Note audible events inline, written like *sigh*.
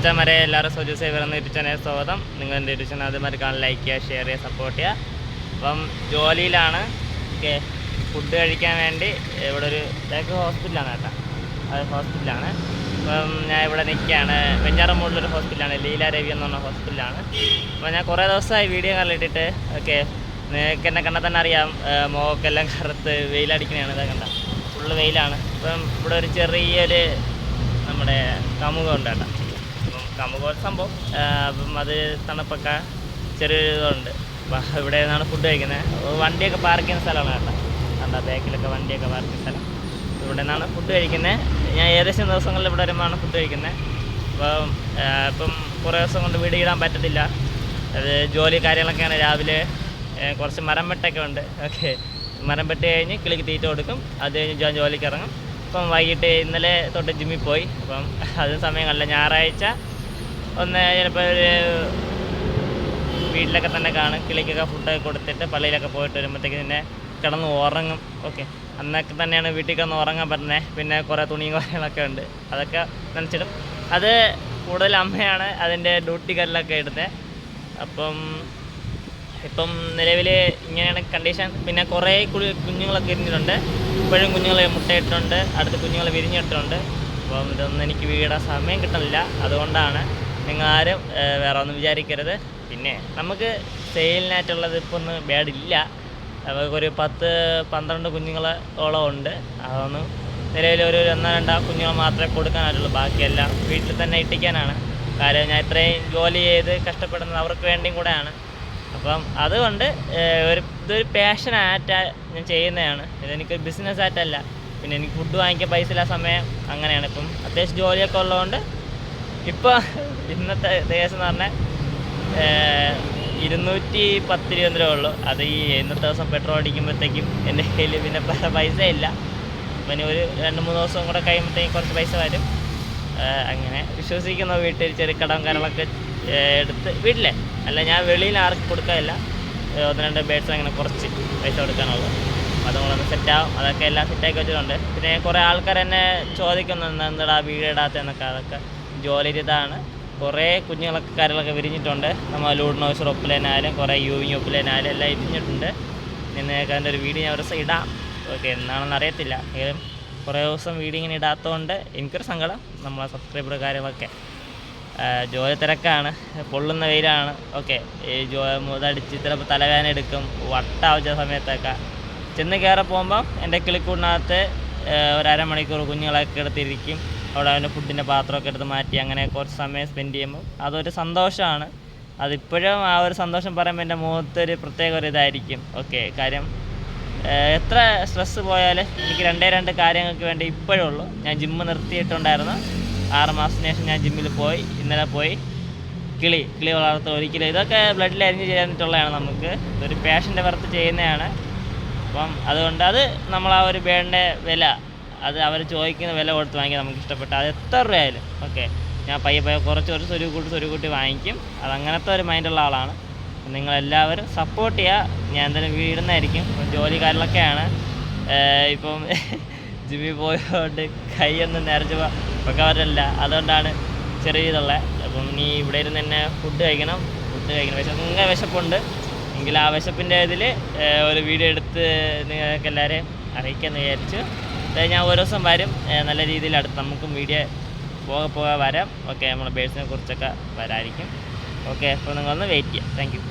മച്ചാന്മാരെ എല്ലാവരും സോജു സേവർ എന്ന യൂട്യൂബ് സ്വാഗതം. നിങ്ങൾ എന്റെ യൂട്യൂബ് ചാനൽ ആദ്യമായിട്ട് കാണാൻ ലൈക്ക് ചെയ്യുക ഷെയർ ചെയ്യുക സപ്പോർട്ട് ചെയ്യുക. അപ്പം ജോലിയിലാണ്. ഓക്കെ. ഫുഡ് കഴിക്കാൻ വേണ്ടി ഇവിടെ ഒരു ഇതൊക്കെ ഹോസ്പിറ്റലാണ് കേട്ടോ. അത് ഹോസ്പിറ്റലാണ് അപ്പം ഞാൻ ഇവിടെ നിൽക്കുകയാണ്. വെഞ്ഞാറമൂടിലൊരു ഹോസ്പിറ്റലാണ് ലീല രവി എന്ന് പറഞ്ഞ ഹോസ്പിറ്റലാണ് അപ്പോൾ ഞാൻ കുറേ ദിവസമായി വീഡിയോ കണ്ടിട്ടിട്ട് ഓക്കെ. നിങ്ങൾക്ക് എന്നെ കണ്ടാൽ തന്നെ അറിയാം മോക്കെല്ലാം കറുത്ത് വെയിലടിക്കണതാണ് ഇതാ കണ്ട. ഫുള്ള് വെയിലാണ്. അപ്പം ഇവിടെ ഒരു ചെറിയൊരു നമ്മുടെ കമുകം ഉണ്ട് കേട്ടോ. അപ്പം കമുകം ഒരു സംഭവം അപ്പം അത് തണുപ്പൊക്കെ ചെറിയൊരു ഇതുണ്ട്. അപ്പം ഇവിടെ നിന്നാണ് ഫുഡ് കഴിക്കുന്നത്. വണ്ടിയൊക്കെ പാർക്ക് ചെയ്യുന്ന സ്ഥലമാണ് കേട്ടോ. കണ്ട ബാക്കിലൊക്കെ വണ്ടിയൊക്കെ പാർക്ക് ചെയ്യുന്ന സ്ഥലം. ഇവിടെ നിന്നാണ് ഫുഡ് കഴിക്കുന്നത്. ഞാൻ ഏകദേശം ദിവസങ്ങളിൽ ഇവിടെ വരുമ്പോഴാണ് ഫുഡ് കഴിക്കുന്നത്. അപ്പം ഇപ്പം കുറേ ദിവസം കൊണ്ട് വീട് ഇടാൻ പറ്റത്തില്ല. അത് ജോലി കാര്യങ്ങളൊക്കെയാണ് രാവിലെ കുറച്ച് മരം വെട്ടൊക്കെ ഉണ്ട്. ഓക്കെ. മരം വെട്ട് കഴിഞ്ഞ് കിളിക്ക് തീറ്റ കൊടുക്കും. അത് കഴിഞ്ഞ് ഞാൻ ജോലിക്ക് ഇറങ്ങും. ഇപ്പം വൈകിട്ട് ഇന്നലെ തൊട്ട് ജിമ്മിൽ പോയി. അപ്പം അത് സമയം ഞായറാഴ്ച ഒന്ന് ചിലപ്പോൾ ഒരു വീട്ടിലൊക്കെ തന്നെ കാണും കിളിക്കൊക്കെ ഫുഡൊക്കെ കൊടുത്തിട്ട് പള്ളിയിലൊക്കെ പോയിട്ട് വരുമ്പോഴത്തേക്ക് പിന്നെ കിടന്ന് ഉറങ്ങും. ഓക്കെ അന്നൊക്കെ തന്നെയാണ് വീട്ടിൽ കിടന്ന് ഉറങ്ങാൻ പറ്റുന്നത് പിന്നെ കുറേ തുണിയും കാര്യങ്ങളൊക്കെ ഉണ്ട്. അതൊക്കെ നനച്ചിടും. അത് കൂടുതൽ അമ്മയാണ് അതിന്റെ ഡ്യൂട്ടി കല്ലൊക്കെ ഇടുന്നത് അപ്പം ഇപ്പം നിലവിൽ ഇങ്ങനെയാണ് കണ്ടീഷൻ പിന്നെ കുറേ കുളി കുഞ്ഞുങ്ങളൊക്കെ ഇരുന്നിട്ടുണ്ട് ഇപ്പോഴും കുഞ്ഞുങ്ങൾ മുട്ടയിട്ടുണ്ട് അടുത്ത് കുഞ്ഞുങ്ങൾ വിരിഞ്ഞിട്ടുണ്ട്. അപ്പം ഇതൊന്നും എനിക്ക് വീടാൻ സമയം കിട്ടുന്നില്ല. അതുകൊണ്ടാണ് നിങ്ങൾ ആരും വേറെ ഒന്നും വിചാരിക്കരുത്. പിന്നെ നമുക്ക് സെയിലിനായിട്ടുള്ളത് ഇപ്പോൾ ഒന്നും ബാഡില്ല നമുക്കൊരു പത്ത് പന്ത്രണ്ട് കുഞ്ഞുങ്ങളോളം ഉണ്ട്. അതൊന്ന് നിലവിൽ ഒരു ഒന്നോ രണ്ടോ കുഞ്ഞുങ്ങൾ മാത്രമേ കൊടുക്കാനായിട്ടുള്ളൂ. ബാക്കിയെല്ലാം വീട്ടിൽ തന്നെ ഇട്ടിക്കാനാണ്. കാര്യം ഞാൻ ഇത്രയും ജോലി ചെയ്ത് കഷ്ടപ്പെടുന്നത് അവർക്ക് വേണ്ടിയും കൂടെയാണ്. അപ്പം അതുകൊണ്ട് ഒരു ഇതൊരു പാഷൻ പാഷനായിട്ട് ഞാൻ ചെയ്യുന്നതാണ്. ഇതെനിക്കൊരു ബിസിനസ് ആയിട്ടല്ല. പിന്നെ എനിക്ക് ഫുഡ് വാങ്ങിക്കാൻ പൈസ ഇല്ല സമയം അങ്ങനെയാണ്. ഇപ്പം അത്യാവശ്യം ജോലിയൊക്കെ ഉള്ളതുകൊണ്ട് ഇപ്പോൾ ഇന്നത്തെ ദിവസം എന്ന് പറഞ്ഞാൽ ഏഹ്, ഇരുന്നൂറ്റി പത്ത് രൂപ രൂപ ഉള്ളൂ. അത് ഈ ഇന്നത്തെ ദിവസം പെട്രോൾ അടിക്കുമ്പോഴത്തേക്കും എന്റെ കയ്യിൽ പിന്നെ പല പൈസ ഇല്ല പിന്നെ ഒരു രണ്ട് മൂന്ന് ദിവസം കൂടെ കഴിയുമ്പോഴത്തേക്കും കുറച്ച് പൈസ വരും. അങ്ങനെ വിശ്വസിക്കുന്ന വീട്ടിൽ ചെറിയ കടം കാര്യങ്ങളൊക്കെ എടുത്ത് വീട്ടിലെ. അല്ല ഞാൻ വെളിയിൽ ആർക്കും കൊടുക്കാറില്ല. ഒന്ന് രണ്ട് ബേഡ്സ് അങ്ങനെ കുറച്ച് പൈസ കൊടുക്കാനുള്ളൂ. അതുങ്ങളൊന്ന് സെറ്റാവും അതൊക്കെ എല്ലാം സെറ്റാക്കി വെച്ചിട്ടുണ്ട്. പിന്നെ കുറേ ആൾക്കാർ എന്നെ ചോദിക്കുന്നുണ്ട് എന്താടാ വീടിടാത്തതെന്നൊക്കെ അതൊക്കെ ജോലി ഇതാണ് കുറേ കുഞ്ഞുങ്ങളൊക്കെ കാര്യങ്ങളൊക്കെ വിരിഞ്ഞിട്ടുണ്ട്. നമ്മൾ ലൂഡ്നോയ്സ് ഒപ്പിലേനായാലും കുറേ യൂവിങ് ഒപ്പിലേനായാലും എല്ലാം ഇരിഞ്ഞിട്ടുണ്ട് നിങ്ങൾക്ക് അതിന്റെ ഒരു വീഡിയോ ഞാൻ ഒരു ദിവസം ഇടാം. ഓക്കെ എന്നാണെന്ന് അറിയത്തില്ല. എങ്കിലും കുറേ ദിവസം വീഡിയോ ഇങ്ങനെ ഇടാത്തതുകൊണ്ട് എനിക്കൊരു സങ്കടം. നമ്മളെ സബ്സ്ക്രൈബർ കാര്യങ്ങളൊക്കെ. ജോലി തിരക്കാണ്. പൊള്ളുന്ന വെയിലാണ്. ഓക്കെ ഈ ജോ മുതടിച്ച് ചിലപ്പോൾ തലവേദന എടുക്കും. വട്ടാവിച്ച സമയത്തൊക്കെ. ചെന്ന് കയറി പോകുമ്പം എന്റെ കിളിക്കൂടിനകത്ത് ഒരു അരമണിക്കൂർ കുഞ്ഞുങ്ങളൊക്കെ എടുത്തിരിക്കും. അവിടെ അവന്റെ ഫുഡിന്റെ പാത്രമൊക്കെ എടുത്ത് മാറ്റി അങ്ങനെ കുറച്ച് സമയം സ്പെൻഡ് ചെയ്യുമ്പോൾ അതൊരു സന്തോഷമാണ്. അതിപ്പോഴും ആ ഒരു സന്തോഷം പറയുമ്പോൾ എന്റെ മുഖത്തൊരു പ്രത്യേക ഒരു ഇതായിരിക്കും. ഓക്കെ കാര്യം എത്ര സ്ട്രെസ്സ് പോയാലും എനിക്ക് രണ്ടേ രണ്ട് കാര്യങ്ങൾക്ക് വേണ്ടി ഇപ്പോഴേ ഉള്ളൂ. ഞാൻ ജിമ്മ് നിർത്തിയിട്ടുണ്ടായിരുന്നു. ആറ് മാസത്തിന് ശേഷം ഞാൻ ജിമ്മിൽ പോയി. ഇന്നലെ പോയി. കിളി കിളി വളർത്തുക ഒരിക്കലും ഇതൊക്കെ ബ്ലഡിൽ അരിഞ്ഞ് ചെയ്യാനിട്ടുള്ളതാണ് നമുക്ക്. ഇതൊരു പാഷന്റെ വർത്ത് ചെയ്യുന്നതാണ്. അപ്പം അതുകൊണ്ട് അത് നമ്മൾ ആ ഒരു ബേണിന്റെ വില അത് അവർ ചോദിക്കുന്ന വില കൊടുത്ത് വാങ്ങിക്കാൻ നമുക്ക് ഇഷ്ടപ്പെട്ട. അത് എത്ര രൂപയായാലും. ഓക്കെ. ഞാൻ പയ്യെ പയ്യെ കുറച്ച് കുറച്ച് സ്വരു കൂട്ടി സ്വരു കൂട്ടി വാങ്ങിക്കും. അത് അങ്ങനത്തെ ഒരു മൈൻഡുള്ള ആളാണ്. നിങ്ങളെല്ലാവരും സപ്പോർട്ട് ചെയ്യുക ഞാൻ എന്തായാലും വീടുന്നതായിരിക്കും ജോലി കാര്യങ്ങളൊക്കെയാണ് ഇപ്പം *laughs* ജിമ്മി പോയതുകൊണ്ട് കൈയൊന്നും നിറച്ച് വെക്കാൻ പറ്റില്ല അതുകൊണ്ടാണ് ചെറിയ ഇതുള്ളത് അപ്പം നീ ഇവിടെ ഇരുന്ന് തന്നെ ഫുഡ് കഴിക്കണം. ഫുഡ് കഴിക്കണം. വിശപ്പ് വിശപ്പുണ്ട്. എങ്കിൽ ആ വിശപ്പിന്റെ ഇതിൽ ഒരു വീഡിയോ എടുത്ത് നിങ്ങൾക്ക് എല്ലാവരെയും അറിയിക്കാമെന്ന് വിചാരിച്ചു. ഞാൻ ഓരോ ദിവസം വരും. നല്ല രീതിയിൽ അടുത്ത് നമുക്കും വീഡിയോ പോകെ പോകെ വരാം. ഓക്കെ നമ്മൾ ബേഴ്സിനെ കുറിച്ചൊക്കെ വരായിരിക്കും ഓക്കെ അപ്പോൾ നിങ്ങളൊന്ന് വെയിറ്റ് ചെയ്യാം. താങ്ക്